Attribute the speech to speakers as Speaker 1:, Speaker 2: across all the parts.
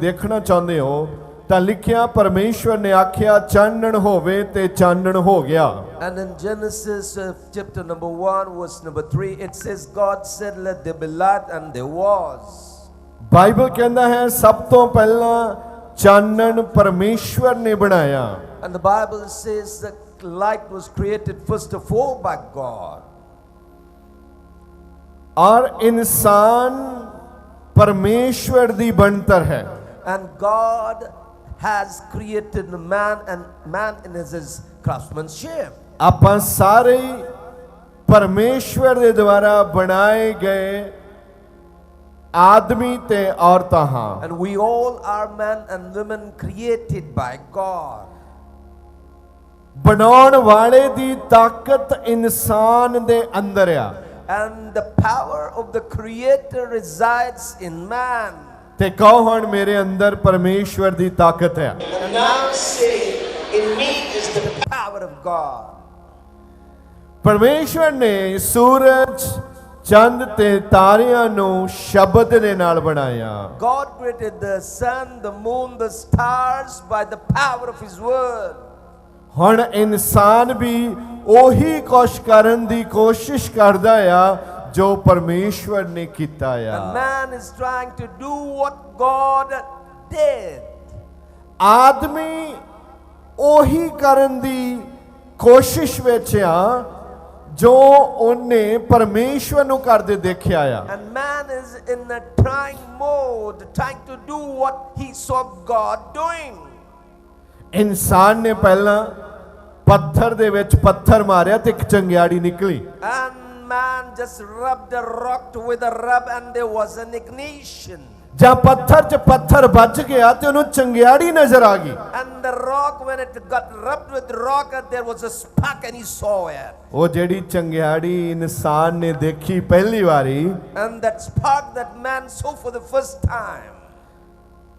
Speaker 1: ਦੇਖਣਾ ਚਾਹੁੰਦੇ ਹੋ ਤਾਂ ਲਿਖਿਆ ਪਰਮੇਸ਼ਵਰ ਨੇ ਆਖਿਆ ਚਾਨਣ ਹੋਵੇ ਤੇ ਚਾਨਣ ਹੋ ਗਿਆ
Speaker 2: and in genesis uh, chapter number 1 verse number 3 it says god said let there be light and there was
Speaker 1: Bible ਕਹਿੰਦਾ ਹੈ ਸਭ ਤੋਂ ਪਹਿਲਾਂ ਚਾਨਣ ਪਰਮੇਸ਼ਵਰ ਨੇ ਬਣਾਇਆ
Speaker 2: and the bible says that light was created first of all by god
Speaker 1: ਔਰ ਇਨਸਾਨ ਪਰਮੇਸ਼ਵਰ ਦੀ ਬਣਤਰ ਹੈ
Speaker 2: And God has created man and man in his craftsmanship.
Speaker 1: ਆਪਾਂ सारे परमेश्वर के द्वारा बनाए गए आदमी ते ਔਰਤਾਂ ਹਾਂ
Speaker 2: and we all are men and women created by god
Speaker 1: ਬਣਾਉਣ वाले दी ताकत इंसान दे अंदर या.
Speaker 2: and the power of the creator resides in man
Speaker 1: ਤੇ ਕਹੋ ਹੁਣ ਮੇਰੇ ਅੰਦਰ ਪਰਮੇਸ਼ਵਰ ਦੀ ਤਾਕਤ ਹੈ ਪਰਮੇਸ਼ਵਰ ਨੇ ਸੂਰਜ ਚੰਦ ਤੇ ਤਾਰਿਆਂ ਨੂੰ ਸ਼ਬਦ ਦੇ ਨਾਲ ਬਣਾਇਆ
Speaker 2: God created the sun the moon the stars by the power of his word
Speaker 1: ਹੁਣ ਇਨਸਾਨ ਵੀ ਉਹੀ ਕੋਸ਼ ਕਰਨ ਦੀ ਕੋਸ਼ਿਸ਼ ਕਰਦਾ ਆ ਜੋ ਪਰਮੇਸ਼ਵਰ ਨੇ ਕੀਤਾ ਆ
Speaker 2: man is trying to do what God did
Speaker 1: ਆਦਮੀ ਉਹੀ ਕਰਨ ਦੀ ਕੋਸ਼ਿਸ਼ ਵਿੱਚ ਆ ਜੋ ਉਹਨੇ ਪਰਮੇਸ਼ਵਰ ਨੂੰ ਕਰਦੇ ਦੇਖਿਆ
Speaker 2: ਆ and man is in a trying mode trying to do what he so God doing
Speaker 1: ਇਨਸਾਨ ਨੇ ਪਹਿਲਾਂ ਪੱਥਰ ਦੇ ਵਿੱਚ ਪੱਥਰ ਮਾਰਿਆ ਤੇ ਇੱਕ ਚੰਗਿਆੜੀ ਨਿਕਲੀ
Speaker 2: and man just rubbed the rock with a rub and there was an ignition.
Speaker 1: ਜਾਂ ਪੱਥਰ 'ਚ ਪੱਥਰ ਵੱਜ ਗਿਆ ਤੇ ਉਹਨੂੰ ਚੰਗਿਆੜੀ ਨਜ਼ਰ ਆ ਗਈ
Speaker 2: And the rock, when it got rubbed with rock, there was a spark and he saw it.
Speaker 1: ਉਹ ਜਿਹੜੀ ਚੰਗਿਆੜੀ ਇਨਸਾਨ ਨੇ ਦੇਖੀ ਪਹਿਲੀ ਵਾਰੀ
Speaker 2: And that spark that man saw for the first time.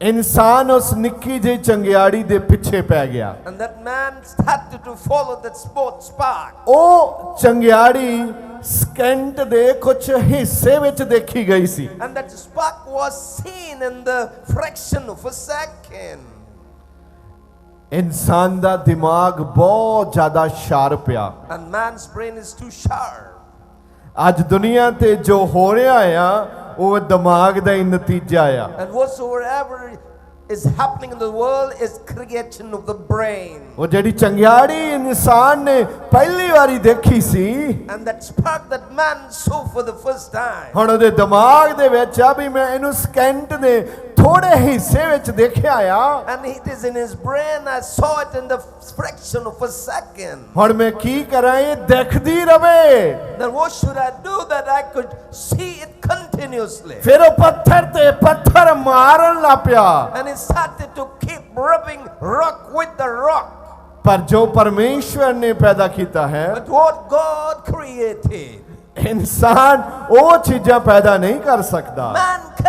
Speaker 1: ਇਨਸਾਨ ਉਸ ਨਿੱਕੀ ਜਿਹੀ ਚੰਗਿਆੜੀ ਦੇ ਪਿੱਛੇ ਪੈ And
Speaker 2: that man started to follow that sport spark.
Speaker 1: Oh, ਚੰਗਿਆੜੀ ਸਕੈਂਟ ਦੇ ਕੁਝ ਹਿੱਸੇ ਵਿੱਚ ਦੇਖੀ ਗਈ ਸੀ
Speaker 2: and that spark was seen in the fraction of a second
Speaker 1: ਇਨਸਾਨ ਦਾ ਦਿਮਾਗ ਬਹੁਤ ਜ਼ਿਆਦਾ ਸ਼ਾਰਪ ਆ
Speaker 2: and man's brain is too sharp
Speaker 1: ਅੱਜ ਦੁਨੀਆ ਤੇ ਜੋ ਹੋ ਰਿਹਾ ਆ ਉਹ ਦਿਮਾਗ ਦਾ ਹੀ ਨਤੀਜਾ ਆ
Speaker 2: and whatsoever is happening in the world is creation of the brain
Speaker 1: oh jehdi changyadi insaan ne pehli wari dekhi si
Speaker 2: and that spark that man saw for the first time
Speaker 1: hun ode dimag de vich aa abhi main enu scan de ਥੋੜੇ ਹਿੱਸੇ ਵਿੱਚ ਦੇਖਿਆ ਆ
Speaker 2: and it is in his brain. I saw it in the fraction of a second.
Speaker 1: ਹੁਣ ਮੈਂ ਕੀ ਕਰਾਂ ਇਹ ਦੇਖਦੀ ਰਵੇ
Speaker 2: Then what should I do that I could see it continuously?
Speaker 1: ਫਿਰ ਉਹ ਪੱਥਰ ਤੇ ਪੱਥਰ ਮਾਰਨ ਲੱਗ ਪਿਆ
Speaker 2: And he started to keep rubbing rock with the rock.
Speaker 1: ਪਰ ਜੋ ਪਰਮੇਸ਼ਵਰ ਨੇ ਪੈਦਾ ਕੀਤਾ ਹੈ
Speaker 2: But what God created,
Speaker 1: ਇਨਸਾਨ ਉਹ ਚੀਜ਼ਾਂ ਪੈਦਾ ਨਹੀਂ ਕਰ ਸਕਦਾ
Speaker 2: man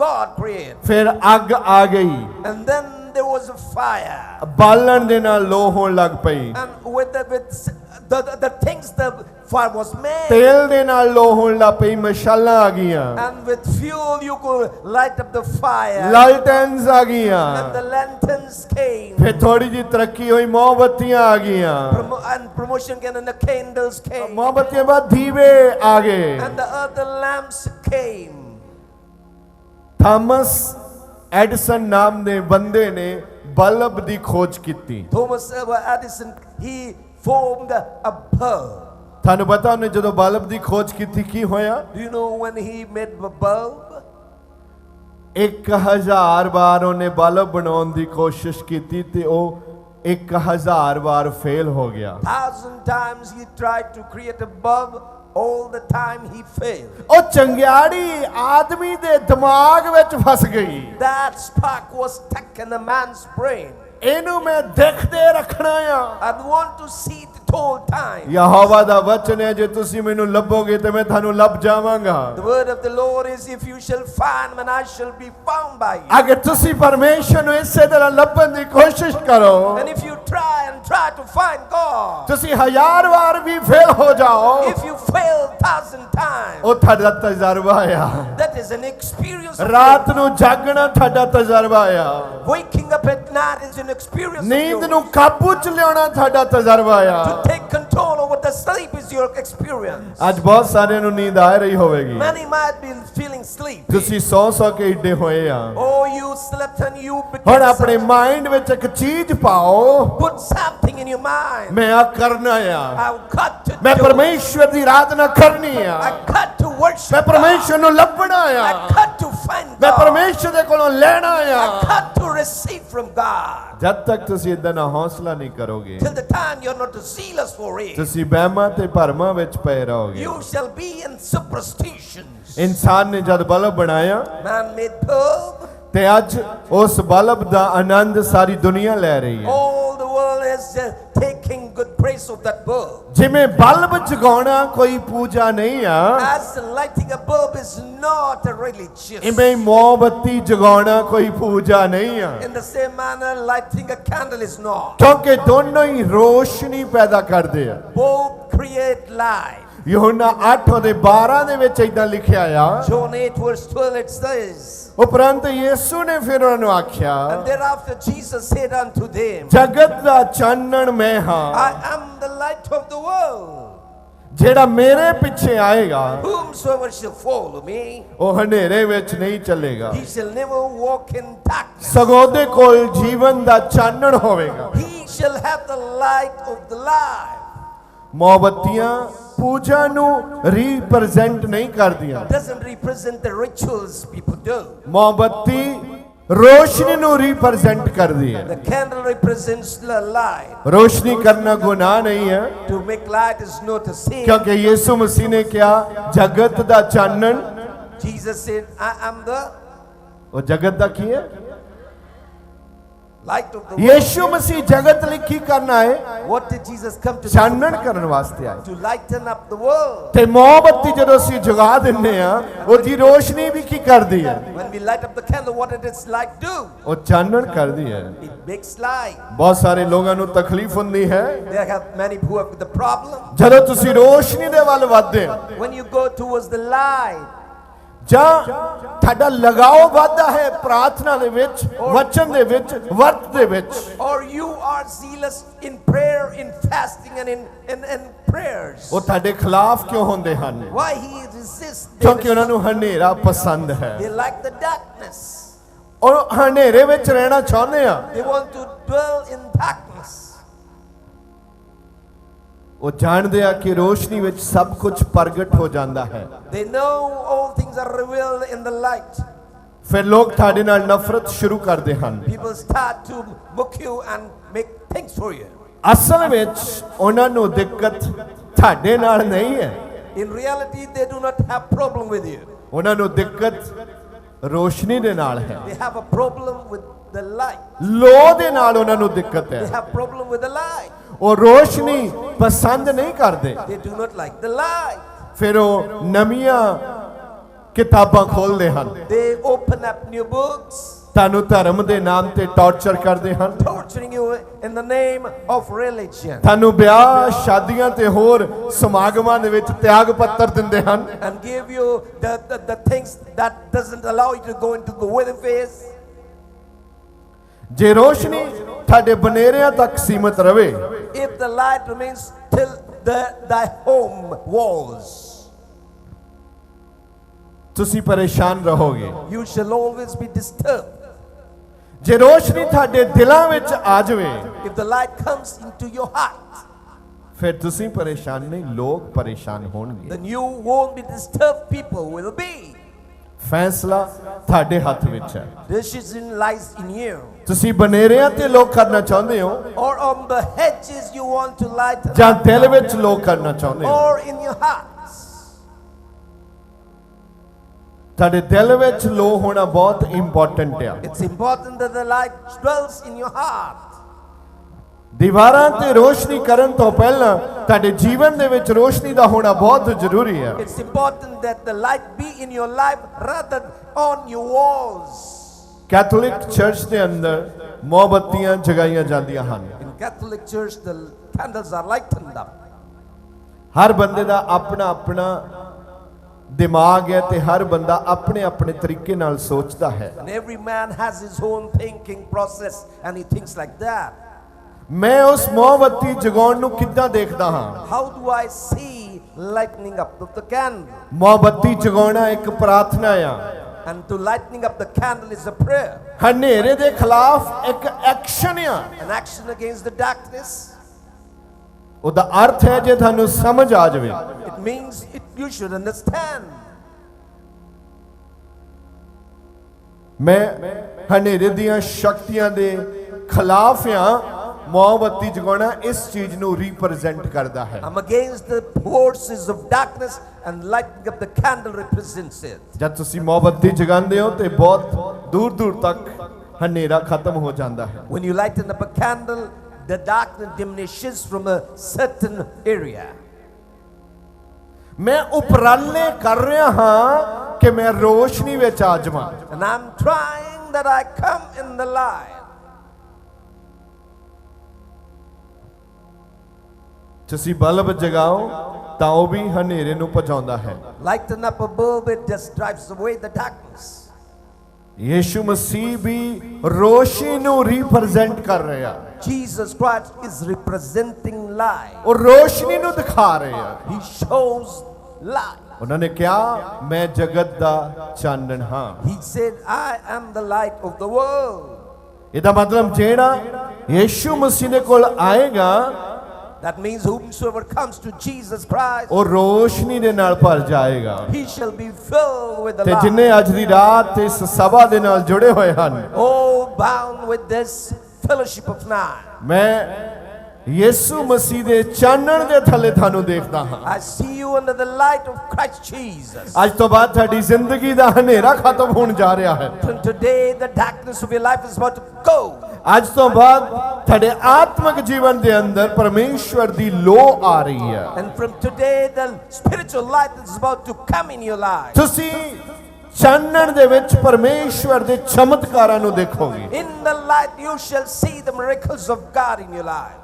Speaker 2: God created.
Speaker 1: ਫਿਰ ਅੱਗ ਆ ਗਈ
Speaker 2: And then there was a fire.
Speaker 1: ਬਾਲਣ ਦੇ ਨਾਲ ਲੋ ਹੋਣ ਲੱਗ ਪਈ
Speaker 2: And with the, with the, the, the things the fire was made.
Speaker 1: ਤੇਲ ਦੇ ਨਾਲ ਲੋ ਹੋਣ ਲੱਗ ਪਈ ਮਸ਼ਾਲਾਂ ਆ ਗਈਆਂ
Speaker 2: And with fuel you could light up the fire.
Speaker 1: ਲਾਲਟੈਨਸ ਆ ਗਈਆਂ।
Speaker 2: And the lanterns came.
Speaker 1: ਫਿਰ ਥੋੜੀ ਜਿਹੀ ਤਰੱਕੀ ਹੋਈ ਮੋਮਬੱਤੀਆਂ ਆ ਗਈਆਂ
Speaker 2: and promotion came and the candles came.
Speaker 1: ਮੋਮਬੱਤੀਆਂ ਬਾਅਦ ਦੀਵੇ ਆ ਗਏ
Speaker 2: And the other lamps came.
Speaker 1: Thomas Edison ਨਾਮ ਦੇ ਬੰਦੇ ਨੇ ਬਲਬ ਦੀ ਖੋਜ ਕੀਤੀ
Speaker 2: ਥਾਮਸ ਐਡਸਨ ਹੀ ਫੋਰਮਡ ਅ ਬਲਬ
Speaker 1: ਤੁਹਾਨੂੰ ਪਤਾ ਉਹਨੇ ਜਦੋਂ ਬਲਬ ਦੀ ਖੋਜ ਕੀਤੀ ਕੀ ਹੋਇਆ
Speaker 2: you know when he made the bulb
Speaker 1: 1000 ਵਾਰ ਉਹਨੇ ਬਲਬ ਬਣਾਉਣ ਦੀ ਕੋਸ਼ਿਸ਼ ਕੀਤੀ ਤੇ ਉਹ 1000 ਵਾਰ ਫੇਲ ਹੋ ਗਿਆ
Speaker 2: 1000 ਟਾਈਮਸ ਹੀ tried to create a bulb all the time he failed
Speaker 1: ਉਹ ਚੰਗਿਆੜੀ ਆਦਮੀ ਦੇ ਦਿਮਾਗ ਵਿੱਚ ਫਸ ਗਈ
Speaker 2: that spark was stuck in the man's brain
Speaker 1: ਇਹਨੂੰ ਮੈਂ ਦੇਖਦੇ ਰੱਖਣਾ
Speaker 2: I want to see it foretold time.
Speaker 1: Jehovah ਦਾ ਵਚਨ ਹੈ ਜੇ ਤੁਸੀਂ ਮੈਨੂੰ ਲੱਭੋਗੇ ਤੇ ਮੈਂ ਤੁਹਾਨੂੰ ਲੱਭ ਜਾਵਾਂਗਾ
Speaker 2: The word of the Lord is if you shall find me I shall be found by you.
Speaker 1: ਅਗਰ ਤੁਸੀਂ ਪਰਮੇਸ਼ਰ ਨੂੰ ਇਸੇ ਤਰ੍ਹਾਂ ਲੱਭਣ ਦੀ ਕੋਸ਼ਿਸ਼ ਕਰੋ
Speaker 2: And if you try and try to find God,
Speaker 1: ਤੁਸੀਂ ਹਜ਼ਾਰ ਵਾਰ ਵੀ ਫੇਲ ਹੋ ਜਾਓ
Speaker 2: if you fail thousand times,
Speaker 1: ਉਹ ਤੁਹਾਡਾ ਤਜਰਬਾ ਆ
Speaker 2: that is an experience.
Speaker 1: ਰਾਤ ਨੂੰ ਜਾਗਣਾ ਤੁਹਾਡਾ ਤਜਰਬਾ ਆ
Speaker 2: Waking up at night is an experience.
Speaker 1: ਨੀਂਦ ਨੂੰ ਕਾਬੂ ਚ ਲਿਆਉਣਾ ਤੁਹਾਡਾ ਤਜਰਬਾ ਆ
Speaker 2: sleep is your experience.
Speaker 1: ਅੱਜ ਬਹੁਤ ਸਾਰਿਆਂ ਨੂੰ ਨੀਂਦ ਆ ਰਹੀ ਹੋਵੇਗੀ
Speaker 2: Many might be feeling sleep.
Speaker 1: ਤੁਸੀਂ ਸੌ ਸੌ ਕੇ ਇੱਡੇ ਹੋਏ ਆ
Speaker 2: Oh, you slept and you became
Speaker 1: ਹੁਣ ਆਪਣੇ ਮਾਈਂਡ ਵਿੱਚ ਇੱਕ ਚੀਜ਼ ਪਾਓ
Speaker 2: Put something in your mind.
Speaker 1: ਮੈਂ ਆ ਕਰਨਾ ਆ I've got to ਮੈਂ ਪਰਮੇਸ਼ਵਰ ਦੀ ਆਰਾਧਨਾ ਕਰਨੀ ਆ I
Speaker 2: cut to worship.
Speaker 1: ਮੈਂ ਪਰਮੇਸ਼ਵਰ ਨੂੰ ਲੱਭਣਾ ਆ.
Speaker 2: I cut to find God
Speaker 1: ਮੈਂ ਪਰਮੇਸ਼ਰ ਦੇ ਕੋਲੋਂ ਲੈਣਾ ਆ I
Speaker 2: got to receive from God
Speaker 1: ਜਦ ਤੱਕ ਤੁਸੀਂ ਇਦਾਂ ਦਾ ਹੌਸਲਾ ਨਹੀਂ ਕਰੋਗੇ
Speaker 2: till the time you're not zealous for it
Speaker 1: ਤੁਸੀਂ ਬਹਿਮਾਂ ਤੇ ਭਰਮਾਂ ਵਿੱਚ ਪਏ ਰਹੋਗੇ
Speaker 2: you shall be in superstitions
Speaker 1: ਇਨਸਾਨ ਨੇ ਜਦ ਬਲਬ ਬਣਾਇਆ
Speaker 2: man made bulb
Speaker 1: ਤੇ ਅੱਜ ਉਸ ਬਲਬ ਦਾ ਆਨੰਦ ਸਾਰੀ ਦੁਨੀਆ ਲੈ ਰਹੀ ਹੈ
Speaker 2: all the world is taking with praise of that bulb.
Speaker 1: ਜਿਵੇਂ ਬਲਬ ਜਗਾਉਣਾ ਕੋਈ ਪੂਜਾ ਨਹੀਂ ਆ
Speaker 2: As lighting a bulb is not religious.
Speaker 1: ਇਵੇਂ ਮੋਮਬੱਤੀ ਜਗਾਉਣਾ ਕੋਈ ਪੂਜਾ ਨਹੀਂ ਆ
Speaker 2: In the same manner, lighting a candle is not.
Speaker 1: ਕਿਉਂਕਿ ਦੋਨੋਂ ਹੀ ਰੋਸ਼ਨੀ ਪੈਦਾ ਕਰਦੇ ਆ
Speaker 2: Both create life.
Speaker 1: ਯੋਹਨਾ 8 ਦੇ 12 ਦੇ ਵਿੱਚ ਇਦਾਂ ਲਿਖਿਆ ਆ
Speaker 2: John 8 verse 12 it says
Speaker 1: ਉਪਰੰਤ ਯਿਸੂ ਨੇ ਫਿਰ ਉਹਨਾਂ ਨੂੰ ਆਖਿਆ
Speaker 2: and thereafter Jesus said unto them
Speaker 1: ਜਗਤ ਦਾ ਚਾਨਣ ਮੈਂ ਹਾਂ
Speaker 2: I am the light of the world
Speaker 1: ਜਿਹੜਾ ਮੇਰੇ ਪਿੱਛੇ ਆਏਗਾ
Speaker 2: whomsoever shall follow me
Speaker 1: ਉਹ ਹਨੇਰੇ ਵਿੱਚ ਨਹੀਂ ਚੱਲੇਗਾ
Speaker 2: he shall never walk in darkness
Speaker 1: ਸਗੋਂ ਦੇ ਕੋਲ ਜੀਵਨ ਦਾ ਚਾਨਣ ਹੋਵੇਗਾ
Speaker 2: he shall have the light of the life
Speaker 1: ਮੋਬਤੀਆਂ ਪੂਜਾ ਨੂੰ ਰਿਪਰੈਜ਼ੈਂਟ ਨਹੀਂ ਕਰਦੀਆਂ
Speaker 2: doesn't represent the rituals people do.
Speaker 1: ਮੋਮਬੱਤੀ ਰੋਸ਼ਨੀ ਨੂੰ ਰਿਪਰੈਜ਼ੈਂਟ ਕਰਦੀ ਹੈ
Speaker 2: The candle represents the light.
Speaker 1: ਰੋਸ਼ਨੀ ਕਰਨਾ ਗੁਨਾਹ ਨਹੀਂ ਹੈ
Speaker 2: To make light is not a sin.
Speaker 1: ਕਿਉਂਕਿ ਯਿਸੂ ਮਸੀਹ ਨੇ ਕਿਹਾ ਜਗਤ ਦਾ ਚਾਨਣ
Speaker 2: Jesus said, I am the
Speaker 1: ਉਹ ਜਗਤ ਦਾ ਕੀ ਹੈ ਯੇਸ਼ੂ ਮਸੀਹ ਜਗਤ ਲਈ ਕੀ ਕਰਨ ਆਏ
Speaker 2: what did Jesus come to
Speaker 1: ਚਾਨਣ ਕਰਨ ਵਾਸਤੇ ਆਏ
Speaker 2: to lighten up the world
Speaker 1: ਤੇ ਮੋਮਬੱਤੀ ਜਦੋਂ ਅਸੀਂ ਜਗਾ ਦਿੰਨੇ ਆ ਉਹਦੀ ਰੋਸ਼ਨੀ ਵੀ ਕੀ ਕਰਦੀ ਹੈ
Speaker 2: when we light up the candle what it it's like do
Speaker 1: ਉਹ ਚਾਨਣ ਕਰਦੀ ਹੈ
Speaker 2: ਇਟ ਮੇਕਸ ਲਾਈਟ
Speaker 1: ਬਹੁਤ ਸਾਰੇ ਲੋਕਾਂ ਨੂੰ ਤਕਲੀਫ ਹੁੰਦੀ ਹੈ
Speaker 2: ਦੇ ਹੈਵ ਮੈਨੀ ਹੂ ਹੈਵ ਦ ਪ੍ਰੋਬਲਮ
Speaker 1: ਜਦੋਂ ਤੁਸੀਂ ਰੋਸ਼ਨੀ ਦੇ ਵੱਲ ਵਧਦੇ ਹੋ
Speaker 2: when you go towards the light
Speaker 1: ਜਾਂ ਤੁਹਾਡਾ ਲਗਾਓ ਵਾਧਾ ਹੈ ਪ੍ਰਾਰਥਨਾ ਦੇ ਵਿੱਚ ਵਚਨ ਦੇ ਵਿੱਚ ਵਰਤ ਦੇ ਵਿੱਚ
Speaker 2: or you are zealous in prayer in fasting and in in in prayers
Speaker 1: ਉਹ ਤੁਹਾਡੇ ਖਿਲਾਫ ਕਿਉਂ ਹੁੰਦੇ ਹਨ ਵਾਈ ਹੀ ਕਿਉਂਕਿ ਉਹਨਾਂ ਨੂੰ ਹਨੇਰਾ ਪਸੰਦ ਹੈ
Speaker 2: ਦੇ ਲਾਈਕ ਦ ਡਾਰਕਨੈਸ
Speaker 1: ਔਰ ਹਨੇਰੇ ਵਿੱਚ ਰਹਿਣਾ ਚਾਹੁੰਦੇ ਆ
Speaker 2: they want to dwell in dark
Speaker 1: ਉਹ ਜਾਣਦੇ ਆ ਕਿ ਰੋਸ਼ਨੀ ਵਿੱਚ ਸਭ ਕੁਝ ਪ੍ਰਗਟ ਹੋ ਜਾਂਦਾ ਹੈ
Speaker 2: They know all things are revealed in the light.
Speaker 1: ਫਿਰ ਲੋਕ ਤੁਹਾਡੇ ਨਾਲ ਨਫ਼ਰਤ ਸ਼ੁਰੂ ਕਰਦੇ ਹਨ
Speaker 2: People start to mock you and make things for you.
Speaker 1: ਅਸਲ ਵਿੱਚ ਉਹਨਾਂ ਨੂੰ ਦਿੱਕਤ ਤੁਹਾਡੇ ਨਾਲ ਨਹੀਂ ਹੈ
Speaker 2: In reality, they do not have problem with you.
Speaker 1: ਉਹਨਾਂ ਨੂੰ ਦਿੱਕਤ ਰੋਸ਼ਨੀ ਦੇ ਨਾਲ ਹੈ
Speaker 2: They have a problem with the light.
Speaker 1: ਲੋ ਦੇ ਨਾਲ ਉਹਨਾਂ ਨੂੰ ਦਿੱਕਤ They ਹੈ
Speaker 2: have problem with the light.
Speaker 1: ਉਹ ਰੋਸ਼ਨੀ ਪਸੰਦ ਨਹੀਂ ਕਰਦੇ
Speaker 2: ਦੇ ਨਾਟ
Speaker 1: ਫਿਰ ਉਹ ਨਮੀਆਂ ਕਿਤਾਬਾਂ ਖੋਲਦੇ ਹਨ
Speaker 2: ਦੇ ਓਪਨ ਅਪ ਨਿਊ ਬੁక్స్
Speaker 1: ਤਾਨੂੰ ਧਰਮ ਦੇ ਨਾਮ ਤੇ ਟੌਰਚਰ ਕਰਦੇ ਹਨ
Speaker 2: torturing you in the name of religion
Speaker 1: ਤਾਨੂੰ ਵਿਆਹ ਸ਼ਾਦੀਆਂ ਤੇ ਹੋਰ ਸਮਾਗਮਾਂ ਦੇ ਵਿੱਚ ਤਿਆਗ ਪੱਤਰ ਦਿੰਦੇ ਹਨ
Speaker 2: and give you the things that doesn't allow you to go into the weather face
Speaker 1: ਜੇ ਰੋਸ਼ਨੀ ਤੁਹਾਡੇ ਬਨੇਰਿਆਂ ਤੱਕ ਸੀਮਤ ਰਹੇ
Speaker 2: if the light remains till the, thy home walls.
Speaker 1: ਤੁਸੀਂ ਪਰੇਸ਼ਾਨ ਰਹੋਗੇ
Speaker 2: You shall always be disturbed. If the light comes into your heart, then you won't be disturbed, people will be.
Speaker 1: ਫੈਸਲਾ ਤੁਹਾਡੇ ਹੱਥ ਵਿੱਚ
Speaker 2: Decision lies in you.
Speaker 1: ਤੁਸੀਂ ਬਨੇਰਿਆਂ ਤੇ ਲੋਕ ਕਰਨਾ ਚਾਹੁੰਦੇ ਹੋ
Speaker 2: or on the hatches you want to light
Speaker 1: ਜਾਂ ਤੇਲ ਵਿੱਚ ਲੋਕ ਕਰਨਾ ਚਾਹੁੰਦੇ ਹੋ
Speaker 2: ਔਰ ਇਨ ਯੂ ਹਾਰਟਸ
Speaker 1: ਤੁਹਾਡੇ ਦਿਲ ਵਿੱਚ ਲੋ ਹੋਣਾ ਬਹੁਤ ਇੰਪੋਰਟੈਂਟ ਆ
Speaker 2: it's important that the light dwells in you heart
Speaker 1: ਦੀਵਾਰਾਂ ਤੇ ਰੋਸ਼ਨੀ ਕਰਨ ਤੋਂ ਪਹਿਲਾਂ ਤੁਹਾਡੇ ਜੀਵਨ ਦੇ ਵਿੱਚ ਰੋਸ਼ਨੀ ਦਾ ਹੋਣਾ ਬਹੁਤ ਜ਼ਰੂਰੀ ਹੈ
Speaker 2: it's important that the light be in your life rather on your walls
Speaker 1: Catholic church ਦੇ ਅੰਦਰ ਮੋਮਬੱਤੀਆਂ ਜਗਾਈਆਂ ਜਾਂਦੀਆਂ ਹਨ in
Speaker 2: Catholic church the candles are lightened up
Speaker 1: ਹਰ ਬੰਦੇ ਦਾ ਆਪਣਾ ਆਪਣਾ ਦਿਮਾਗ ਹੈ ਤੇ ਹਰ ਬੰਦਾ ਆਪਣੇ ਆਪਣੇ ਤਰੀਕੇ ਨਾਲ ਸੋਚਦਾ ਹੈ
Speaker 2: every man has his own thinking process and he thinks like that
Speaker 1: ਮੈਂ ਉਸ ਮੋਮਬਤੀ ਜਗਾਉਣ ਨੂੰ ਕਿੱਦਾਂ ਦੇਖਦਾ ਹਾਂ
Speaker 2: how do I see lightning up the candle
Speaker 1: ਮੋਮਬੱਤੀ ਜਗਾਉਣਾ ਇੱਕ ਪ੍ਰਾਰਥਨਾ ਹੈ
Speaker 2: and to lighting up the candle is a prayer
Speaker 1: ਹਨੇਰੇ ਦੇ ਖਿਲਾਫ ਇੱਕ ਐਕਸ਼ਨ ਆ
Speaker 2: an action against the darkness
Speaker 1: ਉਹਦਾ ਅਰਥ ਹੈ ਜੇ ਤੁਹਾਨੂੰ ਸਮਝ ਆ ਜਾਵੇ
Speaker 2: it means it you should understand
Speaker 1: ਮੈਂ ਹਨੇਰੇ ਦੀਆਂ ਸ਼ਕਤੀਆਂ ਦੇ ਖਿਲਾਫ ਆ ਮੋਮਬੱਤੀ ਜਗਾਉਣਾ ਇਸ ਚੀਜ਼ ਨੂੰ ਰਿਪਰੈਜ਼ੈਂਟ ਕਰਦਾ ਹੈ
Speaker 2: I'm against the forces of darkness and lighting up the candle represents it.
Speaker 1: ਜਦ ਤੁਸੀਂ ਮੋਮਬੱਤੀ ਜਗਾਉਂਦੇ ਹੋ ਤੇ ਬਹੁਤ ਦੂਰ ਦੂਰ ਤੱਕ ਹਨੇਰਾ ਖਤਮ ਹੋ ਜਾਂਦਾ ਹੈ
Speaker 2: When you lighten up a candle, the darkness diminishes from a certain area.
Speaker 1: ਮੈਂ ਉਪਰਾਲੇ ਕਰ ਰਿਹਾ ਹਾਂ ਕਿ ਮੈਂ ਰੋਸ਼ਨੀ ਵਿੱਚ ਆ ਜਾਵਾਂ
Speaker 2: And I'm trying that I come in the light.
Speaker 1: ਤੁਸੀਂ ਬਲਬ ਜਗਾਓ ਤਾਂ ਉਹ ਵੀ ਹਨੇਰੇ ਨੂੰ ਭਜਾਉਂਦਾ ਹੈ
Speaker 2: lighten up a bulb it just drives away the darkness
Speaker 1: Yishu ਮਸੀਹ ਵੀ ਰੋਸ਼ਨੀ ਨੂੰ ਰਿਪਰੈਜ਼ੈਂਟ ਕਰ ਰਿਹਾ
Speaker 2: Jesus Christ is representing light
Speaker 1: ਉਹ ਰੋਸ਼ਨੀ ਨੂੰ ਦਿਖਾ ਰਿਹਾ
Speaker 2: he shows light
Speaker 1: ਉਹਨਾਂ ਨੇ ਕਿਹਾ ਮੈਂ ਜਗਤ ਦਾ ਚਾਨਣ ਹਾਂ
Speaker 2: he said i am the light of the world
Speaker 1: ਇਹਦਾ ਮਤਲਬ ਜਿਹੜਾ ਯੀਸ਼ੂ ਮਸੀਹ ਦੇ ਕੋਲ ਆਏਗਾ
Speaker 2: that means whomsoever comes to Jesus Christ
Speaker 1: ਉਹ ਰੋਸ਼ਨੀ ਦੇ ਨਾਲ ਭਰ
Speaker 2: he shall be filled with the
Speaker 1: ਤੇ ਜਿਨੇ ਅੱਜ ਦੀ ਰਾਤ ਇਸ ਸਭਾ ਦੇ
Speaker 2: oh bound with this fellowship of night
Speaker 1: ਮੈਂ ਯਿਸੂ ਮਸੀਹ ਦੇ de ਦੇ ਥੱਲੇ ਤੁਹਾਨੂੰ ਦੇਖਦਾ
Speaker 2: I see you under the light of Christ Jesus
Speaker 1: ਅੱਜ ਤੋਂ ਬਾਅਦ ਤੁਹਾਡੀ ਜ਼ਿੰਦਗੀ ਦਾ ਹਨੇਰਾ ਖਤਮ ਹੋਣ ਜਾ ਰਿਹਾ ਹੈ
Speaker 2: today the darkness of your life is about to go
Speaker 1: ਅੱਜ ਤੋਂ ਬਾਅਦ ਤੁਹਾਡੇ ਆਤਮਿਕ ਜੀਵਨ ਦੇ ਅੰਦਰ ਪਰਮੇਸ਼ਵਰ ਦੀ ਲੋ ਆ ਰਹੀ ਹੈ
Speaker 2: and from today the spiritual light is about to come in your life
Speaker 1: ਤੁਸੀਂ ਚਾਨਣ ਦੇ ਵਿੱਚ ਪਰਮੇਸ਼ਵਰ ਦੇ ਚਮਤਕਾਰਾਂ ਨੂੰ ਦੇਖੋਗੇ
Speaker 2: in the light you shall see the miracles of god in your life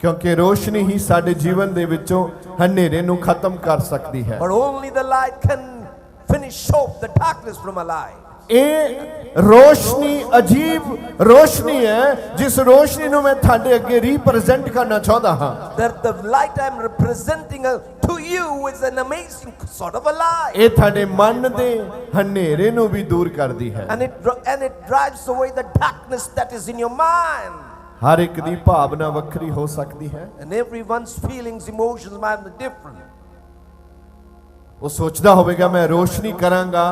Speaker 1: ਕਿਉਂਕਿ ਰੋਸ਼ਨੀ ਹੀ ਸਾਡੇ ਜੀਵਨ ਦੇ ਵਿੱਚੋਂ ਹਨੇਰੇ ਨੂੰ ਖਤਮ ਕਰ ਸਕਦੀ ਹੈ
Speaker 2: but only the light can finish off the darkness from our life
Speaker 1: ਇਹ ਰੋਸ਼ਨੀ ਅਜੀਬ ਰੋਸ਼ਨੀ ਹੈ ਜਿਸ ਰੋਸ਼ਨੀ ਨੂੰ ਮੈਂ ਤੁਹਾਡੇ ਅੱਗੇ ਰਿਪਰੈਜ਼ੈਂਟ ਕਰਨਾ ਚਾਹੁੰਦਾ ਹਾਂ
Speaker 2: that the light I'm representing to you is an amazing sort of a light.
Speaker 1: ਇਹ ਤੁਹਾਡੇ ਮਨ ਦੇ ਹਨੇਰੇ ਨੂੰ ਵੀ ਦੂਰ ਕਰਦੀ ਹੈ
Speaker 2: And it, and it drives away the darkness that is in your mind.
Speaker 1: ਹਰ ਇੱਕ ਦੀ ਭਾਵਨਾ ਵੱਖਰੀ ਹੋ ਸਕਦੀ ਹੈ
Speaker 2: And everyone's feelings, emotions might be different.
Speaker 1: ਉਹ ਸੋਚਦਾ ਹੋਵੇਗਾ ਮੈਂ ਰੋਸ਼ਨੀ ਕਰਾਂਗਾ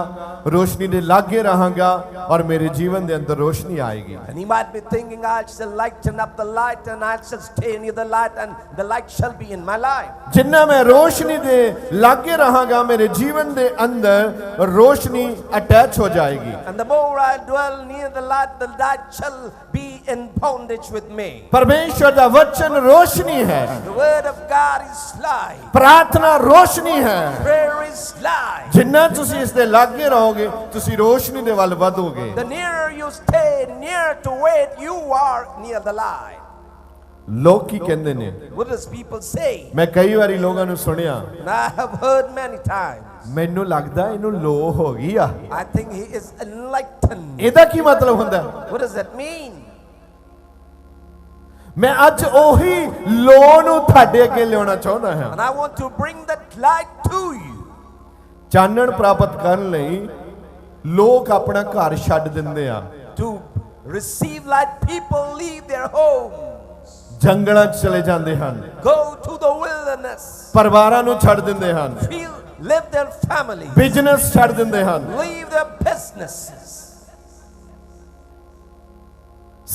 Speaker 1: ਰੋਸ਼ਨੀ ਦੇ ਲਾਗੇ ਰਹਾਂਗਾ ਔਰ ਮੇਰੇ ਜੀਵਨ ਦੇ ਅੰਦਰ ਰੋਸ਼ਨੀ ਆਏਗੀ
Speaker 2: And he might be thinking, I shall lighten up the light and I shall stay near the light and the light shall be in my life.
Speaker 1: ਜਿੰਨਾ ਮੈਂ ਰੋਸ਼ਨੀ ਦੇ ਲਾਗੇ ਰਹਾਂਗਾ ਮੇਰੇ ਜੀਵਨ ਦੇ ਅੰਦਰ ਰੋਸ਼ਨੀ ਅਟੈਚ ਹੋ ਜਾਏਗੀ
Speaker 2: And the more I dwell near the light, the light shall be in bondage with me.
Speaker 1: ਪਰਮੇਸ਼ਰ ਦਾ ਵਚਨ ਰੋਸ਼ਨੀ ਹੈ
Speaker 2: The word of God is light.
Speaker 1: ਪ੍ਰਾਰਥਨਾ ਰੋਸ਼ਨੀ ਹੈ
Speaker 2: Prayer nearer is light.
Speaker 1: ਜਿੰਨਾ ਤੁਸੀਂ ਇਸ ਦੇ ਲਾਗੇ ਰਹੋਗੇ ਤੁਸੀਂ ਰੋਸ਼ਨੀ ਦੇ ਵੱਲ ਵਧੋਗੇ
Speaker 2: The nearer you stay near to it, you are near the light.
Speaker 1: ਲੋਕ ਕੀ ਕਹਿੰਦੇ ਨੇ
Speaker 2: Buddhist people say,
Speaker 1: ਮੈਂ ਕਈ ਵਾਰੀ ਲੋਕਾਂ ਨੂੰ ਸੁਣਿਆ
Speaker 2: and I have heard many times,
Speaker 1: ਮੈਨੂੰ ਲੱਗਦਾ ਇਹਨੂੰ ਲੋ ਹੋ ਗਈ ਆ
Speaker 2: I think he is enlightened.
Speaker 1: ਇਹਦਾ ਕੀ ਮਤਲਬ ਹੁੰਦਾ
Speaker 2: What does that mean?
Speaker 1: ਮੈਂ ਅੱਜ ਉਹੀ ਲੋ ਨੂੰ ਤੁਹਾਡੇ ਅੱਗੇ ਲਿਆਉਣਾ ਚਾਹੁੰਦਾ ਹਾਂ
Speaker 2: And I want to bring that light to you.
Speaker 1: ਚਾਨਣ ਪ੍ਰਾਪਤ ਕਰਨ ਲਈ ਲੋਕ ਆਪਣਾ ਘਰ ਛੱਡ ਦਿੰਦੇ ਆ
Speaker 2: to receive light people leave their homes
Speaker 1: ਜੰਗਲਾਂ 'ਚ ਚਲੇ ਜਾਂਦੇ ਹਨ
Speaker 2: go to the wilderness
Speaker 1: ਪਰਿਵਾਰਾਂ ਨੂੰ ਛੱਡ ਦਿੰਦੇ ਹਨ
Speaker 2: feel leave their family
Speaker 1: business ਛੱਡ ਦਿੰਦੇ ਹਨ
Speaker 2: leave their businesses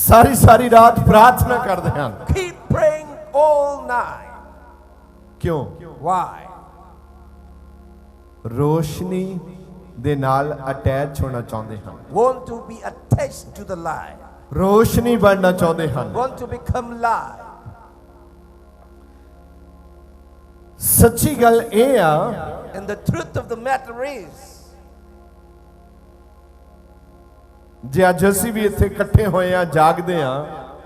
Speaker 1: ਸਾਰੀ ਸਾਰੀ ਰਾਤ ਪ੍ਰਾਰਥਨਾ ਕਰਦੇ ਹਨ
Speaker 2: keep praying all night ਕਿਉਂ why
Speaker 1: ਰੋਸ਼ਨੀ ਦੇ ਨਾਲ ਅਟੈਚ ਹੋਣਾ ਚਾਹੁੰਦੇ ਹਾਂ
Speaker 2: want to be attached to the light
Speaker 1: ਰੋਸ਼ਨੀ ਬਣਨਾ ਚਾਹੁੰਦੇ ਹਨ
Speaker 2: want to become light
Speaker 1: ਸੱਚੀ ਗੱਲ ਇਹ ਆ
Speaker 2: and the truth of the matter is
Speaker 1: ਜੇ ਅੱਜ ਅਸੀਂ ਵੀ ਇੱਥੇ ਇਕੱਠੇ ਹੋਏ ਆ ਜਾਗਦੇ ਆ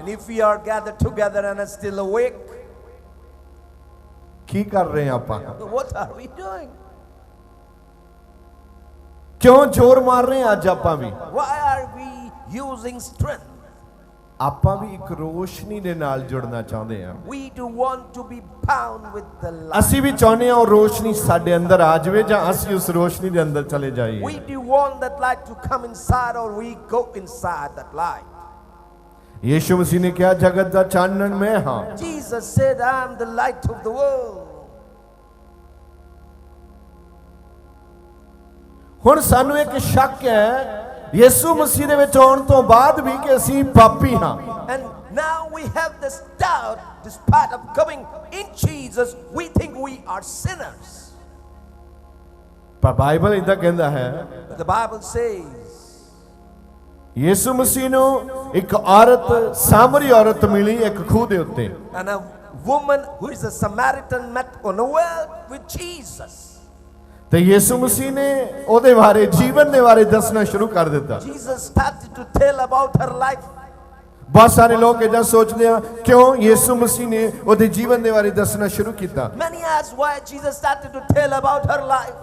Speaker 2: and if we are gathered together and are still awake
Speaker 1: ਕੀ ਕਰ ਰਹੇ ਆ ਆਪਾਂ
Speaker 2: what are we doing
Speaker 1: ਕਿਉਂ ਜ਼ੋਰ ਮਾਰ ਰਹੇ ਹਾਂ ਅੱਜ ਆਪਾਂ ਵੀ
Speaker 2: Why are we using strength?
Speaker 1: ਆਪਾਂ ਵੀ ਇੱਕ ਰੋਸ਼ਨੀ ਦੇ ਨਾਲ ਜੁੜਨਾ ਚਾਹੁੰਦੇ ਹਾਂ
Speaker 2: We do want to be bound with the light.
Speaker 1: ਅਸੀਂ ਵੀ ਚਾਹੁੰਦੇ ਹਾਂ ਉਹ ਰੋਸ਼ਨੀ ਸਾਡੇ ਅੰਦਰ ਆ ਜਾਵੇ ਜਾਂ ਅਸੀਂ ਉਸ ਰੋਸ਼ਨੀ ਦੇ ਅੰਦਰ ਚਲੇ We ਜਾਈਏ
Speaker 2: do want that light to come inside, or we go inside that light.
Speaker 1: Yishu ਮਸੀਹ ਨੇ ਕਿਹਾ ਜਗਤ ਦਾ ਚਾਨਣ ਮੈਂ ਹਾਂ
Speaker 2: Jesus said, I am the light of the world.
Speaker 1: ਹੁਣ ਸਾਨੂੰ ਇੱਕ ਸ਼ੱਕ ਹੈ ਯਿਸੂ ਮਸੀਹ ਦੇ ਵਿੱਚ ਆਉਣ ਤੋਂ ਬਾਅਦ ਵੀ ਕਿ ਅਸੀਂ ਪਾਪੀ ਹਾਂ
Speaker 2: and now we have this doubt this part of coming in Jesus we think we are sinners
Speaker 1: ਪਰ ਬਾਈਬਲ ਇਦਾਂ ਕਹਿੰਦਾ ਹੈ
Speaker 2: the bible says
Speaker 1: ਯਿਸੂ ਮਸੀਹ ਨੂੰ ਇੱਕ ਔਰਤ ਸਾਮਰੀ ਔਰਤ ਮਿਲੀ ਇੱਕ ਖੂਹ ਦੇ ਉੱਤੇ
Speaker 2: and a woman who is a samaritan met on a well with Jesus
Speaker 1: ਤੇ ਯਿਸੂ ਮਸੀਹ ਨੇ ਉਹਦੇ ਬਾਰੇ ਜੀਵਨ ਦੇ ਬਾਰੇ ਦੱਸਣਾ ਸ਼ੁਰੂ ਕਰ ਦਿੱਤਾ
Speaker 2: Jesus started to tell about her life.
Speaker 1: ਬਹੁਤ ਸਾਰੇ ਲੋਕ ਇਹ ਸੋਚਦੇ ਆ ਕਿਉਂ ਯਿਸੂ ਮਸੀਹ ਨੇ ਉਹਦੇ ਜੀਵਨ ਦੇ ਬਾਰੇ ਦੱਸਣਾ ਸ਼ੁਰੂ ਕੀਤਾ
Speaker 2: Many ask why Jesus started to tell about her life.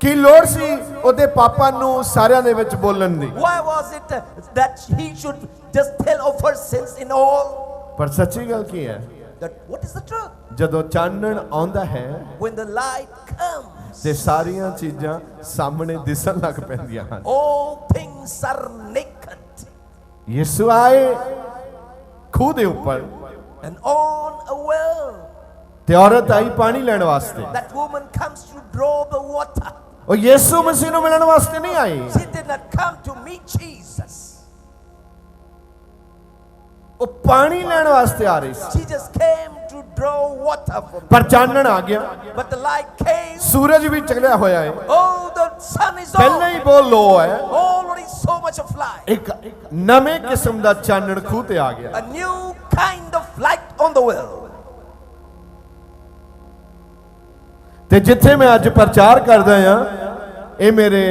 Speaker 1: ਕੀ ਲੋੜ ਸੀ ਉਹਦੇ ਪਾਪਾਂ ਨੂੰ ਸਾਰਿਆਂ ਦੇ ਵਿੱਚ ਬੋਲਣ ਦੀ
Speaker 2: Why was it that he should just tell of her sins in all?
Speaker 1: ਪਰ ਸੱਚੀ ਗੱਲ ਕੀ ਹੈ
Speaker 2: That what is the truth?
Speaker 1: ਜਦੋਂ ਚਾਨਣ ਆਉਂਦਾ ਹੈ
Speaker 2: When the light comes,
Speaker 1: ਤੇ ਸਾਰੀਆਂ ਚੀਜ਼ਾਂ ਸਾਹਮਣੇ ਦਿਸਣ ਲੱਗ ਪੈਂਦੀਆਂ ਹਨ
Speaker 2: all things are naked
Speaker 1: ਯਿਸੂ ਆਏ ਖੂਹ ਦੇ ਉੱਪਰ
Speaker 2: and on a well
Speaker 1: ਤੇ ਔਰਤ ਆਈ ਪਾਣੀ ਲੈਣ ਵਾਸਤੇ
Speaker 2: that woman comes to draw the water
Speaker 1: ਉਹ ਯਿਸੂ ਮਸੀਹ ਨੂੰ ਮਿਲਣ ਵਾਸਤੇ ਨਹੀਂ ਆਈ
Speaker 2: she did not come to meet jesus
Speaker 1: ਉਹ ਪਾਣੀ ਲੈਣ ਵਾਸਤੇ ਆ ਰਹੀ
Speaker 2: ਸੀ she just came draw water from
Speaker 1: ਪਰ ਚਾਨਣ ਆ ਗਿਆ
Speaker 2: but the light came
Speaker 1: ਸੂਰਜ ਵੀ ਚਗਲਿਆ ਹੋਇਆ ਹੈ
Speaker 2: oh the sun is on
Speaker 1: ਪਹਿਲਾਂ ਹੀ ਬਹੁਤ ਲੋ ਹੈ
Speaker 2: already so much of light
Speaker 1: ਇੱਕ ਨਵੇਂ ਕਿਸਮ ਦਾ ਚਾਨਣ ਖੂਹ ਤੇ ਆ ਗਿਆ
Speaker 2: a new kind of light on the well
Speaker 1: ਤੇ ਜਿੱਥੇ ਮੈਂ ਅੱਜ ਪ੍ਰਚਾਰ ਕਰਦਾ ਆ ਇਹ ਮੇਰੇ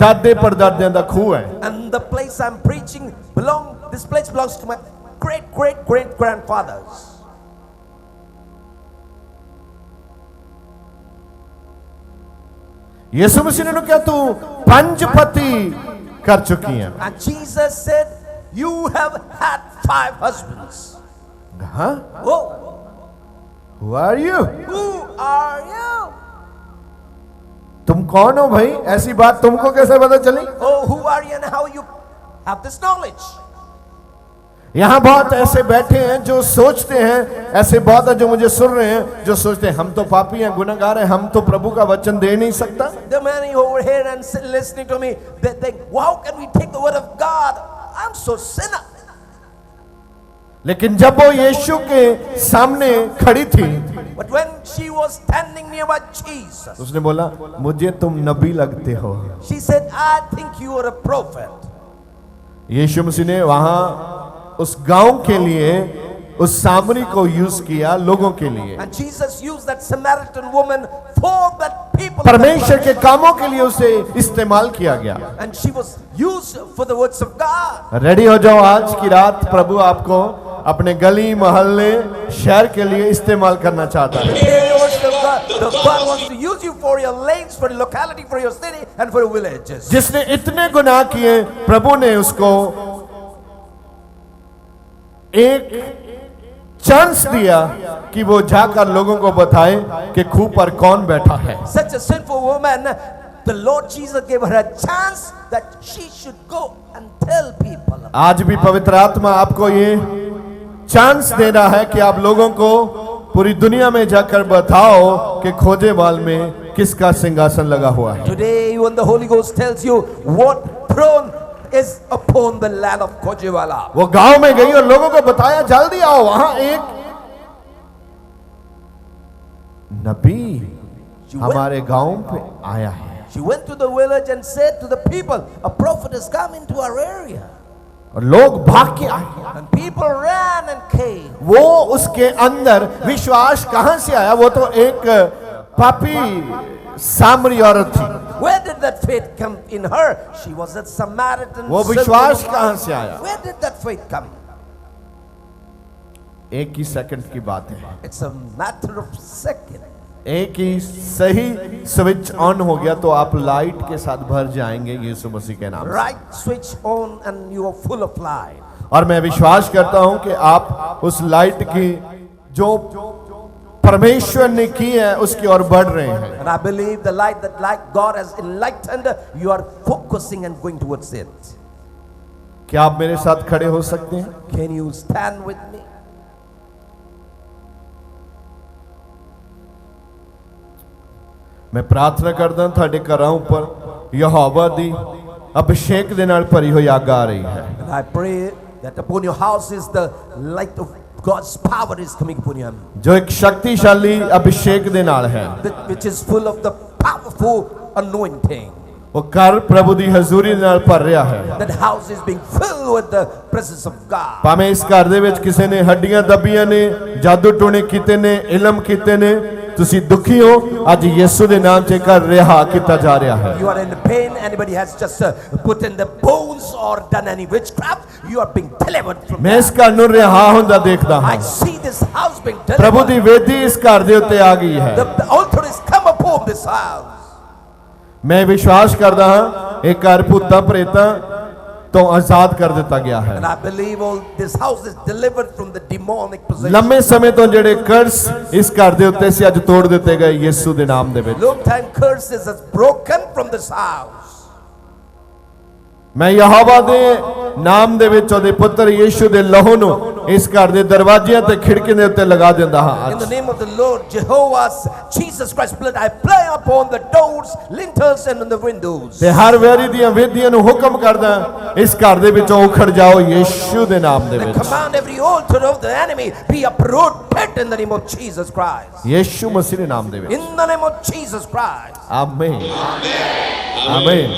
Speaker 1: ਦਾਦੇ ਪਰਦਾਦਿਆਂ ਦਾ ਖੂਹ ਹੈ
Speaker 2: and the place i'm preaching belong this place belongs to my great great great grandfathers
Speaker 1: यीशु मसीह ने क्या तू पंच पति कर चुकी है
Speaker 2: and Jesus said you have had five husbands हां oh
Speaker 1: who are you who
Speaker 2: are you
Speaker 1: तुम कौन हो भाई ऐसी बात तुमको कैसे पता चली
Speaker 2: oh who are you and how you have this knowledge
Speaker 1: यहाँ बहुत ऐसे बैठे हैं जो सोचते हैं ऐसे बहुत है जो मुझे सुन रहे हैं जो सोचते हैं हम तो पापी हैं गुनाहगार हैं हम तो प्रभु का वचन दे नहीं सकता
Speaker 2: The many who were here and listening to me, they think, how can we take the word of God? I'm so sinner.
Speaker 1: लेकिन जब वो यीशु के सामने खड़ी थी
Speaker 2: But when she was standing nearby Jesus,
Speaker 1: उसने बोला मुझे तुम नबी लगते हो
Speaker 2: She said, I think you are a prophet.
Speaker 1: यीशु मसीह ने वहां उस गांव के लिए उस सामरी को यूज किया लोगों के लिए परमेश्वर के कामों के लिए उसे इस्तेमाल किया गया रेडी हो जाओ आज की रात प्रभु आपको अपने गली मोहल्ले शहर के लिए इस्तेमाल करना चाहता
Speaker 2: है The God wants
Speaker 1: जिसने इतने गुनाह किए, प्रभु ने उसको एक चांस दिया कि वो जाकर लोगों को बताए कि खूह पर कौन बैठा है
Speaker 2: Such a sinful woman, the Lord Jesus gave her a chance that she should go and tell people.
Speaker 1: आज भी पवित्र आत्मा आपको ये चांस देना है कि आप लोगों को पूरी दुनिया में जाकर बताओ कि खोजेवाल में किसका सिंहासन लगा हुआ है
Speaker 2: Today, when the Holy Ghost tells you what throne is upon the land of Kojiwala.
Speaker 1: वो गांव में गई और लोगों को बताया जल्दी आओ वहां एक नबी हमारे गांव पे आया है
Speaker 2: She went to the village and said to the people, a prophet has come into our area.
Speaker 1: और लोग भाग के आए
Speaker 2: and people ran and came.
Speaker 1: वो उसके अंदर विश्वास कहां से आया वो तो एक पापी सामरी औरत थी
Speaker 2: Where did that faith come in her? She was a Samaritan.
Speaker 1: वो विश्वास कहाँ से आया?
Speaker 2: Where did that faith come?
Speaker 1: एक ही सेकंड की बात है
Speaker 2: It's a matter of second.
Speaker 1: एक ही सही स्विच ऑन हो गया तो आप लाइट के साथ भर जाएंगे यीशु मसीह के नाम
Speaker 2: right switch on and you are full of light
Speaker 1: और मैं विश्वास करता हूं कि आप उस लाइट की जो परमेश्वर ने की है उसकी ओर बढ़ रहे हैं
Speaker 2: And I believe the light that like God has enlightened, you are focusing and going towards it.
Speaker 1: क्या आप मेरे साथ खड़े हो सकते हैं
Speaker 2: Can you stand with me?
Speaker 1: मैं प्रार्थना करदा ਤੁਹਾਡੇ ਘਰਾਂ ਉੱਪਰ ਯਹੋਵਾ ਦੀ ਅਭਿਸ਼ੇਕ ਦੇ ਨਾਲ ਭਰੀ ਹੋਈ ਆਗ ਆ ਰਹੀ ਹੈ
Speaker 2: And I pray that upon your house is the light of God's power is coming upon him.
Speaker 1: ਜੋ ਇੱਕ ਸ਼ਕਤੀਸ਼ਾਲੀ ਅਭਿਸ਼ੇਕ ਦੇ ਨਾਲ ਹੈ
Speaker 2: which is full of the powerful anointing.
Speaker 1: ਉਹ ਘਰ ਪ੍ਰਭੂ ਦੀ ਹਜ਼ੂਰੀ ਨਾਲ ਭਰ ਰਿਹਾ ਹੈ
Speaker 2: That house is being filled with the presence of God.
Speaker 1: ਭਾਵੇਂ ਇਸ ਘਰ ਦੇ ਵਿੱਚ ਕਿਸੇ ਨੇ ਹੱਡੀਆਂ ਦੱਬੀਆਂ ਨੇ ਜਾਦੂ ਟੂਣੇ ਕੀਤੇ ਨੇ ਇਲਮ ਕੀਤੇ ਨੇ ਤੁਸੀਂ ਦੁਖੀ ਹੋ ਅੱਜ ਯਿਸੂ ਦੇ ਨਾਮ 'ਚ ਘਰ ਰਿਹਾ ਕੀਤਾ ਜਾ ਰਿਹਾ ਹੈ
Speaker 2: You are in pain. Anybody has just uh, put in the bones or done any witchcraft, you are being delivered
Speaker 1: from. ਮੈਂ ਇਸ ਘਰ ਨੂੰ ਰਿਹਾ ਹੁੰਦਾ ਦੇਖਦਾ ਹਾਂ
Speaker 2: I see this house being
Speaker 1: ਪ੍ਰਭੂ delivered. ਦੀ ਵੇਦੀ ਇਸ ਘਰ ਦੇ ਉੱਤੇ ਆ ਗਈ ਹੈ The,
Speaker 2: the altar is come upon this house.
Speaker 1: ਮੈਂ ਵਿਸ਼ਵਾਸ ਕਰਦਾ ਹਾਂ ਇਹ ਘਰ ਭੂਤਾਂ ਪ੍ਰੇਤਾਂ तो आजाद कर दिया गया है लंबे समय तो जो कर्स इस घर के उज तोड़ दिए गए येसु के नाम मैं यहावा ਨਾਮ ਦੇ ਵਿੱਚ ਉਹਦੇ ਪੁੱਤਰ ਯੀਸ਼ੂ ਦੇ ਲਹੂ ਨੂੰ ਇਸ ਘਰ ਦੇ ਦਰਵਾਜ਼ਿਆਂ ਤੇ ਖਿੜਕੀਆਂ ਦੇ ਉੱਤੇ ਲਗਾ ਦਿੰਦਾ ਹਾਂ
Speaker 2: ਅੱਜ in the name of the Lord Jehovah's Jesus Christ blood I play up the doors lintels and on the windows
Speaker 1: ਤੇ ਹਰ ਵੈਰੀ ਦੀਆਂ ਵੇਦੀਆਂ ਨੂੰ ਹੁਕਮ ਕਰਦਾ ਇਸ ਘਰ ਦੇ ਵਿੱਚੋਂ ਉਖੜ ਜਾਓ ਯੀਸ਼ੂ ਦੇ ਨਾਮ ਦੇ ਵਿੱਚ
Speaker 2: command every altar of the enemy be uprooted in the name of Jesus Christ ਯੀਸ਼ੂ ਮਸੀਹ ਦੇ ਨਾਮ ਦੇ ਵਿੱਚ in the name of Jesus Christ amen amen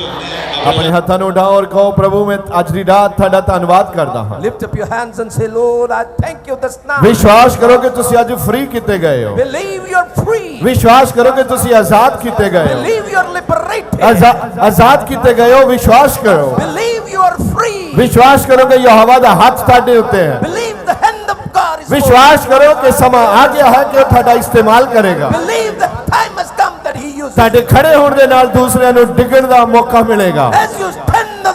Speaker 2: ਆਪਣੇ ਹੱਥਾਂ ਨੂੰ ਉਠਾਓ ਔਰ ਕਹੋ ਪ੍ਰਭੂ ਮੈਂ ਅੱਜ ਦੀ ਰਾਤ ਧੰਨਵਾਦ ਤੁਹਾਡਾ ਧੰਨਵਾਦ ਕਰਦਾ ਹਾਂ lift up your hands and say Lord I thank you this night ਵਿਸ਼ਵਾਸ ਕਰੋ ਕਿ ਤੁਸੀਂ ਅੱਜ ਫ੍ਰੀ ਕੀਤੇ ਗਏ ਹੋ ਬਿਲੀਵ ਯੂ ਆਰ ਫ੍ਰੀ ਵਿਸ਼ਵਾਸ ਕਰੋ ਕਿ ਤੁਸੀਂ ਆਜ਼ਾਦ ਕੀਤੇ ਗਏ ਹੋ ਬਿਲੀਵ ਯੂ ਆਰ ਲਿਬਰੇਟਡ ਆਜ਼ਾਦ ਕੀਤੇ ਗਏ ਹੋ ਵਿਸ਼ਵਾਸ ਕਰੋ ਬਿਲੀਵ ਯੂ ਆਰ ਫ੍ਰੀ ਵਿਸ਼ਵਾਸ ਕਰੋ ਕਿ ਯਹੋਵਾ ਦਾ ਹੱਥ ਤੁਹਾਡੇ ਉੱਤੇ ਹੈ believe the hand of God is ਵਿਸ਼ਵਾਸ ਕਰੋ ਕਿ ਸਮਾਂ ਆ ਗਿਆ ਹੈ ਕਿ ਉਹ ਤੁਹਾਡਾ ਇਸਤੇਮਾਲ ਕਰੇਗਾ believe the time has come that he use ਸਾਡੇ ਖੜੇ ਹੋਣ ਦੇ ਨਾਲ ਦੂਸਰਿਆਂ ਨੂੰ ਡਿੱਗਣ ਦਾ ਮੌਕਾ ਮਿਲੇਗਾ as you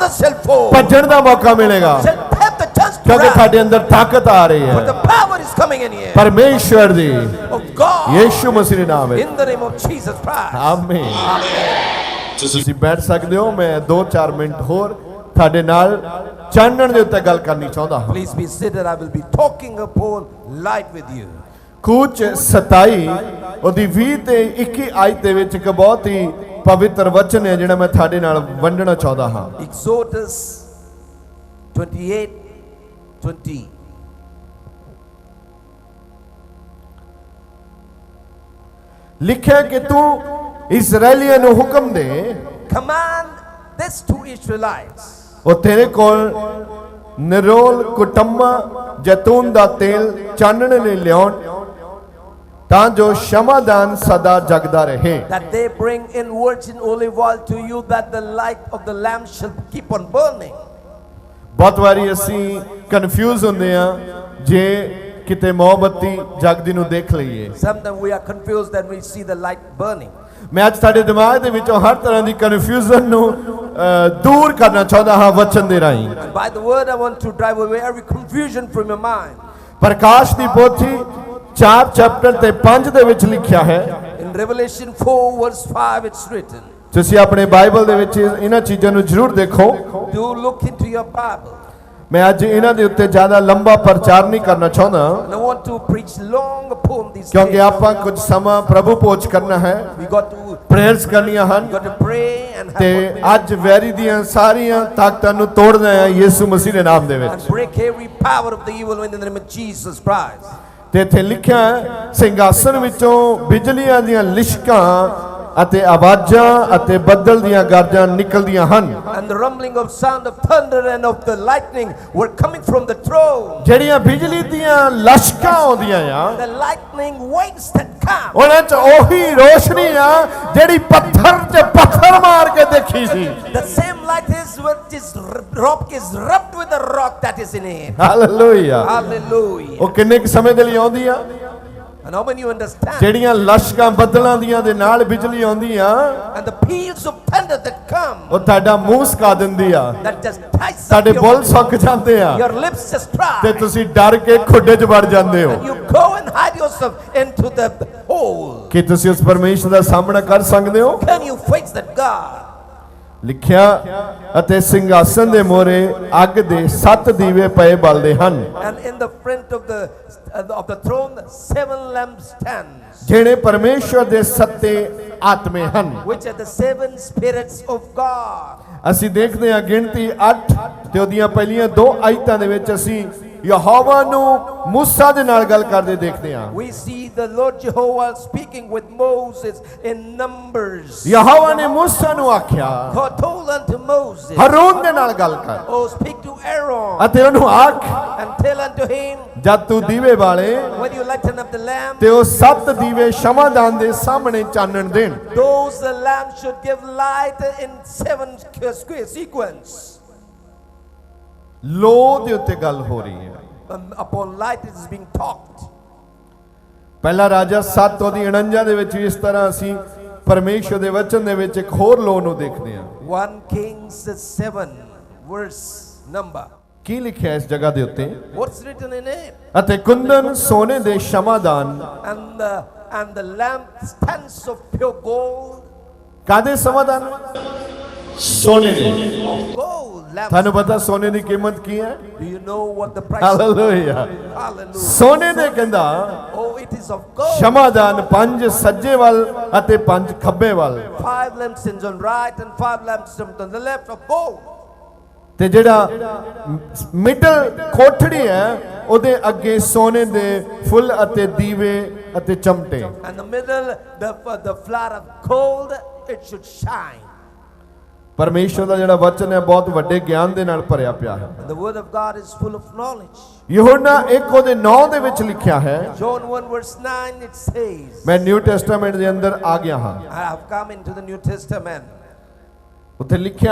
Speaker 2: another shall fall ਭੱਜਣ ਦਾ ਮੌਕਾ ਮਿਲੇਗਾ shall have the chance to ਕਿਉਂਕਿ run ਤੁਹਾਡੇ ਅੰਦਰ ਤਾਕਤ ਆ ਰਹੀ for the ਹੈ power is coming in here ਪਰਮੇਸ਼ਵਰ ਦੀ of God ਯੀਸ਼ੂ ਮਸੀਹ ਦੇ ਨਾਮ ਵਿੱਚ in the name of Jesus Christ ਆਮੀਨ ਤੁਸੀਂ ਬੈਠ ਸਕਦੇ ਹੋ ਮੈਂ 2-4 ਮਿੰਟ ਹੋਰ ਤੁਹਾਡੇ ਨਾਲ ਚਾਨਣ ਦੇ ਉੱਤੇ ਗੱਲ ਕਰਨੀ ਚਾਹੁੰਦਾ ਹਾਂ please be seated I will be talking upon light with you ਕੂਚ 27 ਉਹਦੀ 20 ਤੇ 21 ਆਇਤ ਦੇ ਵਿੱਚ ਇੱਕ ਬਹੁਤ ਹੀ ਪਵਿੱਤਰ ਵਚਨ ਹੈ ਜਿਹੜਾ ਮੈਂ ਤੁਹਾਡੇ ਨਾਲ ਵੰਡਣਾ ਚਾਹੁੰਦਾ ਹਾਂ ਐਕਸੋਡਸ 28 20 ਲਿਖਿਆ ਕਿ ਤੂੰ ਇਜ਼ਰਾਈਲੀਆਂ ਨੂੰ ਹੁਕਮ ਦੇ ਕਮਾਂਡ ਦਿਸ ਟੂ ਇਜ਼ਰਾਈਲਾਈਟਸ ਉਹ ਤੇਰੇ ਕੋਲ ਨਰੋਲ ਕੁਟੰਮਾ ਜੈਤੂਨ ਦਾ ਤੇਲ ਚਾਨਣ ਲਈ ਲਿਆਉਣ ਤਾਂ ਜੋ ਸ਼ਮਾਦਾਨ ਸਦਾ ਜਗਦਾ ਰਹੇ that they bring in virgin olive oil to you that the light of the lamp shall keep on burning ਬਹੁਤ ਵਾਰੀ ਅਸੀਂ ਕਨਫਿਊਜ਼ ਹੁੰਦੇ ਆ ਜੇ ਕਿਤੇ ਮੋਮਬਤੀ ਜਗਦੀ ਨੂੰ ਦੇਖ ਲਈਏ sometimes we are confused that we see the light burning ਮੈਂ ਅੱਜ ਸਾਡੇ ਦਿਮਾਗ ਦੇ ਵਿੱਚੋਂ ਹਰ ਤਰ੍ਹਾਂ ਦੀ ਕਨਫਿਊਜ਼ਨ ਨੂੰ ਦੂਰ ਕਰਨਾ ਚਾਹੁੰਦਾ ਹਾਂ ਵਚਨ ਦੇ ਰਾਹੀਂ by the word i want to drive away every confusion from your mind ਪ੍ਰਕਾਸ਼ ਦੀ ਪੋਥੀ 4 ਚੈਪਟਰ ਤੇ 5 ਦੇ ਵਿੱਚ ਲਿਖਿਆ ਹੈ in revelation 4 verse 5 it's written ਤੁਸੀਂ ਆਪਣੇ ਬਾਈਬਲ ਦੇ ਵਿੱਚ ਇਹਨਾਂ ਚੀਜ਼ਾਂ ਨੂੰ ਜ਼ਰੂਰ ਦੇਖੋ do look into your bible ਮੈਂ ਅੱਜ ਇਹਨਾਂ ਦੇ ਉੱਤੇ ਜ਼ਿਆਦਾ ਲੰਬਾ ਪ੍ਰਚਾਰ ਨਹੀਂ ਕਰਨਾ ਚਾਹੁੰਦਾ I want to preach long upon this ਕਿਉਂਕਿ ਆਪਾਂ ਕੁਝ ਸਮਾਂ ਪ੍ਰਭੂ ਪੋਚ ਕਰਨਾ ਹੈ we got to ਪ੍ਰੇਅਰਸ ਕਰਨੀਆਂ ਹਨ got to pray and have ਤੇ ਅੱਜ ਵੈਰੀ ਦੀਆਂ ਸਾਰੀਆਂ ਤਾਕਤਾਂ ਨੂੰ ਤੋੜਨਾ ਹੈ ਯਿਸੂ ਮਸੀਹ ਦੇ ਨਾਮ ਦੇ ਵਿੱਚ and break every power of the evil one in the name of Jesus Christ ਤੇ ਇੱਥੇ ਲਿਖਿਆ ਸਿੰਘਾਸਨ ਵਿੱਚੋਂ ਬਿਜਲੀਆਂ ਦੀਆਂ ਲਿਸ਼ਕਾਂ ਅਤੇ ਆਵਾਜ਼ਾਂ ਅਤੇ ਬੱਦਲ ਦੀਆਂ ਗਰਜਾਂ ਨਿਕਲਦੀਆਂ ਹਨ and the rumbling of sound of thunder and of the lightning were coming from the throne ਜਿਹੜੀਆਂ ਬਿਜਲੀ ਦੀਆਂ ਲਸ਼ਕਾਂ ਆਉਂਦੀਆਂ ਆ the lightning waves that come ਉਹਨਾਂ ਚ ਉਹੀ ਰੋਸ਼ਨੀ ਆ ਜਿਹੜੀ ਪੱਥਰ ਤੇ ਪੱਥਰ ਮਾਰ ਕੇ ਦੇਖੀ ਸੀ the same light is rock is rubbed with the rock that is in him. Hallelujah. Hallelujah. Okay, next ਕੁ And how many you understand? And the peals of thunder that come. ਉਹ that ਮੂੰਹ ਸਕਾ That just ties ਤੁਹਾਡੇ ਬੁੱਲ ਸੁੱਕ ਜਾਂਦੇ Your lips just dry. And you go and hide yourself into the hole. Can you face that God? ਲਿਖਿਆ ਅਤੇ ਸਿੰਘਾਸਨ ਦੇ ਮੋਰੇ ਅੱਗ ਦੇ ਸੱਤ ਦੀਵੇ ਪਏ ਬਲਦੇ ਹਨ of the ਜਿਹੜੇ ਪਰਮੇਸ਼ਵਰ ਦੇ ਸੱਤੇ ਆਤਮੇ ਹਨ ਅਸੀਂ ਦੇਖਦੇ ਹਾਂ ਗਿਣਤੀ 8 ਤੇ ਉਹਦੀਆਂ ਪਹਿਲੀਆਂ ਦੋ ਆਇਤਾਂ ਦੇ ਵਿੱਚ ਅਸੀਂ ਯਹੋਵਾ ਨੂੰ موسی ਦੇ ਨਾਲ ਗੱਲ ਕਰਦੇ ਦੇਖਦੇ ਹਾਂ We see the Lord Jehovah speaking with Moses in Numbers. Jehovah ਨੇ موسی ਨੂੰ ਆਖਿਆ God told unto Moses, Haroon ਦੇ ਨਾਲ ਗੱਲ ਕਰ Oh, speak to Aaron ਅਤੇ ਉਹਨੂੰ ਆਖ and tell unto him, ਜਦ ਤੂੰ ਦੀਵੇ ਬਾਲੇ When you lighten up the lamp, ਤੇ ਉਹ ਸੱਤ ਦੀਵੇ ਸ਼ਮਾਦਾਨ ਦੇ ਸਾਹਮਣੇ ਚਾਨਣ ਦੇਣ those lamps should give light in seven sequence. ਲੋ ਦੇ ਉੱਤੇ ਗੱਲ ਹੋ ਰਹੀ ਹੈ upon light is is being ਪਹਿਲਾ ਰਾਜਾ 7 ਉਹਦੀ 49 ਦੇ ਵਿੱਚ ਇਸ ਤਰ੍ਹਾਂ ਅਸੀਂ ਪਰਮੇਸ਼ਰ ਦੇ ਵਚਨ ਦੇ ਵਿੱਚ ਇੱਕ ਹੋਰ ਲੋ ਨੂੰ ਦੇਖਦੇ ਹਾਂ 1 ਕਿੰਗਸ 7 ਵਰਸ ਨੰਬਰ ਕੀ ਲਿਖਿਆ ਇਸ ਜਗ੍ਹਾ ਦੇ ਉੱਤੇ ਵਾਟਸ ਰਿਟਨ ਇਨ ਇਟ ਅਤੇ ਕੁੰਦਨ ਸੋਨੇ ਦੇ ਸ਼ਮਾਦਾਨ and and the lamp stands of pure gold ਕਾਦੇ ਸਮਾਦਾਨ ਸੋਨੇ ਦੇ ਗੋਲਡ ਤੁਹਾਨੂੰ ਪਤਾ ਸੋਨੇ ਦੀ ਕੀਮਤ ਕੀ ਹੈ ਹalleluya ਸੋਨੇ ਨੇ ਕਹਿੰਦਾ oh, ਸ਼ਮਾਦਾਨ ਪੰਜ ਸੱਜੇ ਵੱਲ ਅਤੇ ਪੰਜ ਖੱਬੇ ਵੱਲ five lamps on right and five lamps on the left of both ਤੇ ਜਿਹੜਾ ਮਿਡਲ ਕੋਠੜੀ ਹੈ ਉਹਦੇ ਅੱਗੇ ਸੋਨੇ ਦੇ ਫੁੱਲ ਅਤੇ ਦੀਵੇ ਅਤੇ ਚਮਟੇ and the middle the flower of gold it should shine ਪਰਮੇਸ਼ਰ ਦਾ ਜਿਹੜਾ ਵਚਨ ਹੈ ਬਹੁਤ ਵੱਡੇ ਗਿਆਨ ਦੇ ਨਾਲ ਭਰਿਆ ਪਿਆ ਹੈ The word of God is full of knowledge. ਯਹੋਨਾ 1 ਉਹਦੇ 9 ਦੇ ਵਿੱਚ ਲਿਖਿਆ ਹੈ John 1 verse 9 it says ਮੈਂ ਨਿਊ ਟੈਸਟਾਮੈਂਟ ਦੇ ਅੰਦਰ ਆ ਗਿਆ ਹਾਂ I have come into the New Testament. ਉੱਥੇ ਲਿਖਿਆ